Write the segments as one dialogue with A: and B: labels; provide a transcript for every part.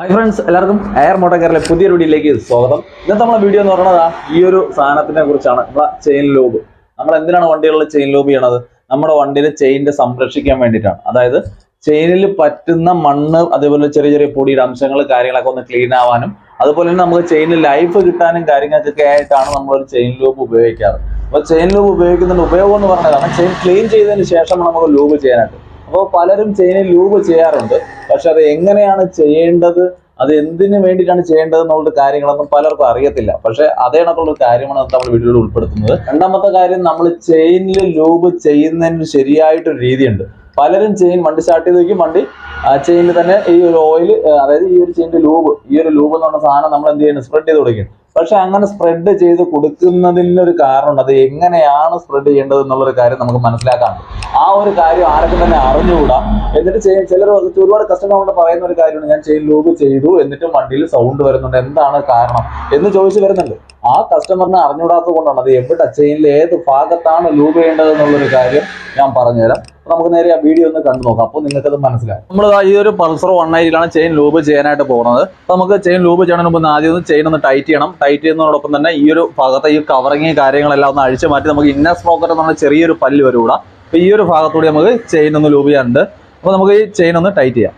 A: Hi friends എല്ലാവർക്കും air മോട്ടോക്കാരിലെ പുതിയൊരു വീഡിയോയിലേക്ക് സ്വാഗതം. ഇന്നത്തെ നമ്മളെ വീഡിയോ എന്ന് പറയുന്നത് ഈ ഒരു സാധനത്തിനെ കുറിച്ചാണ്. നമ്മളെ ചെയിൻ ലോബ് നമ്മൾ എന്തിനാണ് വണ്ടികളിൽ ചെയിൻ ലോബ് ചെയ്യണത്? നമ്മുടെ വണ്ടിയിലെ ചെയിന്റെ സംരക്ഷിക്കാൻ വേണ്ടിയിട്ടാണ്. അതായത് ചെയിനിൽ പറ്റുന്ന മണ്ണ് അതേപോലെ ചെറിയ ചെറിയ പൊടിയുടെ അംശങ്ങൾ കാര്യങ്ങളൊക്കെ ഒന്ന് ക്ലീൻ ആവാനും അതുപോലെ തന്നെ നമുക്ക് ചെയിനിൽ ലൈഫ് കിട്ടാനും കാര്യങ്ങൾക്കൊക്കെ ആയിട്ടാണ് നമ്മൾ നമ്മളൊരു ചെയിൻ ലോബ് ഉപയോഗിക്കാറ്. അപ്പോൾ ചെയിൻ ലോബ് ഉപയോഗിക്കുന്നതിന്റെ ഉപയോഗം എന്ന് പറഞ്ഞതാണ്. ചെയിൻ ക്ലീൻ ചെയ്തതിന് ശേഷം നമുക്ക് ലോബ് ചെയ്യാനായിട്ട്. അപ്പോൾ പലരും ചെയിനിൽ ലൂബ് ചെയ്യാറുണ്ട്. പക്ഷെ അത് എങ്ങനെയാണ് ചെയ്യേണ്ടത്? അത് എന്തിനു വേണ്ടിയിട്ടാണ് ചെയ്യേണ്ടത് എന്നുള്ള കാര്യങ്ങളൊന്നും പലർക്കും അറിയത്തില്ല. പക്ഷെ അതേ കണക്കുള്ള കാര്യമാണ് നമ്മൾ വീഡിയോയിൽ ഉൾപ്പെടുത്തുന്നത്. രണ്ടാമത്തെ കാര്യം നമ്മൾ ചെയിനിൽ ലൂബ് ചെയ്യുന്നതിന് ശരിയായിട്ടൊരു രീതിയുണ്ട്. പലരും ചെയിൻ വണ്ടി സ്റ്റാർട്ട് ചെയ്ത് വയ്ക്കും വണ്ടി ചെയിനിൽ തന്നെ ഈ ഒരു ഓയിൽ അതായത് ഈ ഒരു ചെയിന്റെ ലൂബ് ഈ ഒരു ലൂബ് എന്ന് പറഞ്ഞ സാധനം നമ്മൾ എന്ത് ചെയ്യുന്നത് സ്പ്രെഡ് ചെയ്ത് കൊടുക്കും. പക്ഷെ അങ്ങനെ സ്പ്രെഡ് ചെയ്ത് കൊടുക്കുന്നതിനൊരു കാരണമുണ്ട്. അത് എങ്ങനെയാണ് സ്പ്രെഡ് ചെയ്യേണ്ടത് എന്നുള്ളൊരു കാര്യം നമുക്ക് മനസ്സിലാക്കാനുണ്ട്. ആ ഒരു കാര്യം ആർക്കും തന്നെ അറിഞ്ഞുകൂടാ. എന്നിട്ട് ചിലർ ഒരുപാട് കസ്റ്റമർ പറയുന്ന ഒരു കാര്യമാണ്. ഞാൻ ചെയിൻ ലൂബ് ചെയ്തു എന്നിട്ടും വണ്ടിയിൽ സൗണ്ട് വരുന്നുണ്ട്. എന്താണ് കാരണം? എന്ന് ചോദിച്ചു വരുന്നുണ്ട്. ആ കസ്റ്റമറിനെ അറിഞ്ഞുകൂടാത്തത് കൊണ്ടാണ്. അത് എവിടെ ചെയിനിൽ ഏത് ഭാഗത്താണ് ലൂബ് ചെയ്യേണ്ടത് എന്നുള്ളൊരു കാര്യം ഞാൻ പറഞ്ഞുതരാം. നമുക്ക് നേരെ ആ വീഡിയോ ഒന്ന് കണ്ടു നോക്കാം. അപ്പോൾ നിങ്ങൾക്കത് മനസ്സിലായി നമ്മൾ ഈ ഒരു പൾസർ വൺ ഐറ്റിലാണ് ചെയിൻ ലൂബ് ചെയ്യാനായിട്ട് പോകുന്നത്. അപ്പോൾ നമുക്ക് ചെയിൻ ലൂബ് ചെയ്യണ മുമ്പ് ആദ്യം ഒന്ന് ചെയിൻ ഒന്ന് ടൈറ്റ് ചെയ്യണം. ടൈറ്റ് ചെയ്യുന്നതോടൊപ്പം തന്നെ ഈ ഒരു ഭാഗത്തെ ഈ കവറിങ് കാര്യങ്ങളെല്ലാം ഒന്ന് അഴിച്ചു മാറ്റി നമുക്ക് ഇന്നർ എന്ന് എന്നുള്ള ചെറിയൊരു പല്ല് വരും ഇവിടെ അപ്പോൾ ഈ ഒരു ഭാഗത്തൂടെ നമുക്ക് ചെയിൻ ഒന്ന് ലൂബ് ചെയ്യാനുണ്ട്. അപ്പോൾ നമുക്ക് ഈ ചെയിൻ ഒന്ന് ടൈറ്റ് ചെയ്യാം.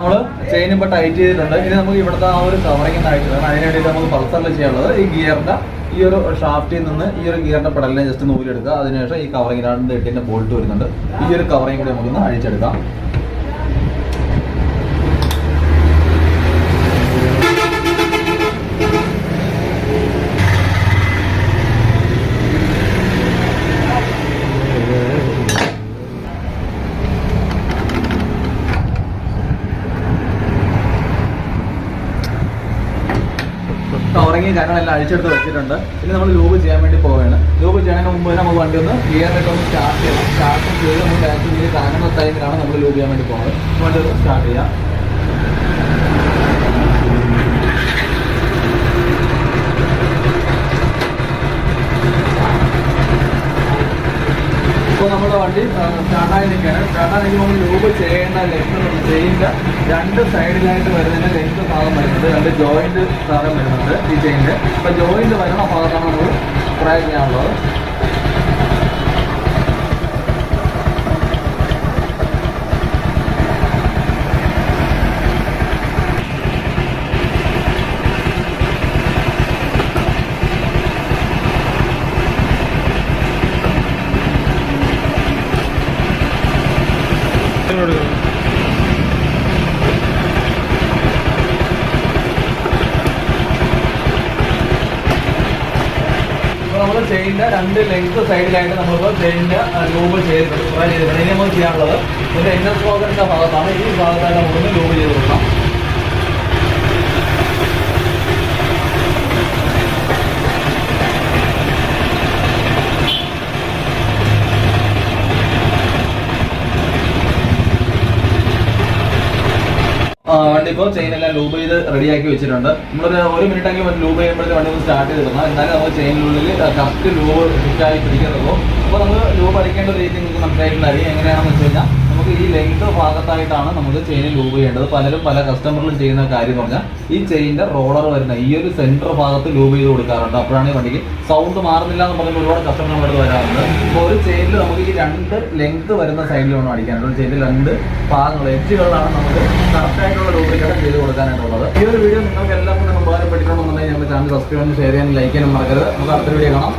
A: നമ്മൾ ചെയിൻ ഇപ്പോൾ ടൈറ്റ് ചെയ്തിട്ടുണ്ട്. ഇനി നമുക്ക് ഇവിടുത്തെ ആ ഒരു കവറിങ് ആയിട്ടുള്ളത് അതിന് വേണ്ടിയിട്ട് നമുക്ക് പൾസറിൽ ചെയ്യാനുള്ളത് ഈ ഗിയറിന്റെ ഈ ഒരു ഷാഫ്റ്റിൽ നിന്ന് ഈ ഒരു ഗിയറിന്റെ പെടലിനെ ജസ്റ്റ് നൂലെടുക്കുക. അതിനുശേഷം ഈ കവറിംഗ് രണ്ട് എട്ടിന്റെ ബോൾട്ട് വരുന്നുണ്ട്. ഈ ഒരു കവറിങ് കൂടി നമുക്കൊന്ന് അഴിച്ചെടുക്കാം. കവറിങ് കാര്യങ്ങളെല്ലാം അഴിച്ചെടുത്ത് വെച്ചിട്ടുണ്ട്. ഇനി നമ്മൾ ലൂബ് ചെയ്യാൻ വേണ്ടി പോവുകയാണ്. ലൂബ് ചെയ്യുന്നതിന് മുമ്പ് നമ്മൾ വണ്ടി ഒന്ന് ഗിയറിലിട്ട് ഒന്ന് സ്റ്റാർട്ട് ചെയ്യണം. സ്റ്റാർട്ട് ചെയ്ത് നമ്മൾ ബാക്ക് ചെയ്ത് കാണുന്ന നമ്മൾ ലൂബ് ചെയ്യാൻ വേണ്ടി പോകുന്നത് വണ്ടി ഒന്ന് സ്റ്റാർട്ട് ചെയ്യാം ഇപ്പോൾ നമ്മുടെ വണ്ടി സ്റ്റാർട്ടായി നിൽക്കുകയാണ് സ്റ്റാർട്ടായി നിൽക്കുമ്പോൾ നമ്മൾ ലൂബ് ചെയ്യേണ്ട ലെങ്ത് ചെയിന്റെ രണ്ട് സൈഡിലായിട്ട് വരുന്നതിന്റെ ലെങ്ത് ഭാഗം വരുന്നത് രണ്ട് ജോയിന്റ് ഭാഗം വരുന്നുണ്ട് ഈ ചെയിന്റെ അപ്പോൾ ജോയിന്റ് വരുന്ന ഭാഗത്താണ് നമ്മൾ സ്പ്രേ ചെയ്യാനുള്ളത് ഇപ്പോൾ നമ്മൾ ചെയിന്റെ രണ്ട് ലെങ്ത് സൈഡിലായിട്ട് നമ്മളിപ്പോൾ ചെയിന്റെ ലൂബ് ഇനി നമുക്ക് ചെയ്യാനുള്ളത് ഇതിന്റെ ഇന്നർ സ്പോക്കറിന്റെ ഭാഗത്താണ്. ഈ ഭാഗത്തായിട്ട് നമുക്ക് ലൂബ് ചെയ്ത് കൊടുക്കണം ഇപ്പോൾ ചെയിൻ എല്ലാം ലൂബ് ചെയ്ത് റെഡിയാക്കി വെച്ചിട്ടുണ്ട്. നമ്മളൊരു ഒരു മിനിറ്റ് ആക്കി ലൂബ് ചെയ്യുമ്പോഴത്തെ വണ്ടി ഒന്ന് സ്റ്റാർട്ട് ചെയ്തിടണം എന്നാലും നമുക്ക് ചെയിനിനുള്ളിൽ കറക്റ്റ് ലൂബ് ഫിറ്റായി പിടിക്കുന്നുള്ളൂ അപ്പോൾ നമ്മൾ ലൂബ് അടിക്കേണ്ട രീതി നിങ്ങൾക്ക് മനസ്സിലായിട്ടുണ്ടായിരിക്കും എങ്ങനെയാണെന്ന് വെച്ച് കഴിഞ്ഞാൽ നമുക്ക് ഈ ലെങ്ത് ഭാഗത്തായിട്ടാണ് നമുക്ക് ചെയിൻ ലൂബ് ചെയ്യേണ്ടത്. പലരും പല കസ്റ്റമറിലും ചെയ്യുന്ന കാര്യം എന്ന് പറഞ്ഞാൽ ഈ ചെയിന്റെ റോളർ വരുന്ന ഈ ഒരു സെന്റർ ഭാഗത്ത് ലൂബ് ചെയ്ത് കൊടുക്കാറുണ്ട്. അപ്പോഴാണ് ഈ വണ്ടിക്ക് സൗണ്ട് മാറുന്നില്ല എന്ന് പറഞ്ഞാൽ ഒരുപാട് കസ്റ്റമർ നമ്മുടെ വരാറുണ്ട്. അപ്പോൾ ഒരു ചെയിനിൽ നമുക്ക് ഈ രണ്ട് ലെങ്ത് വരുന്ന സൈഡിൽ വേണം അടിക്കാനുള്ളത് ചെയിനിൽ രണ്ട് ഭാഗങ്ങൾ എച്ചുകളിലാണ് നമുക്ക് കറക്റ്റ് ആയിട്ടുള്ള രൂപീകരണം ചെയ്ത് കൊടുക്കാനായിട്ടുള്ളത് ഈ ഒരു വീഡിയോ നിങ്ങൾക്ക് എല്ലാവർക്കും ഉപകാരപ്പെട്ടിട്ടുണ്ടെന്നുണ്ടെങ്കിൽ ഞങ്ങളുടെ ചാനൽ സബ്സ്ക്രൈബ് ചെയ്യാനും ഷെയർ ചെയ്യാനും ലൈക്ക് ചെയ്യാനും മറക്കരുത്. നമുക്ക് അടുത്ത വീഡിയോ കാണാം.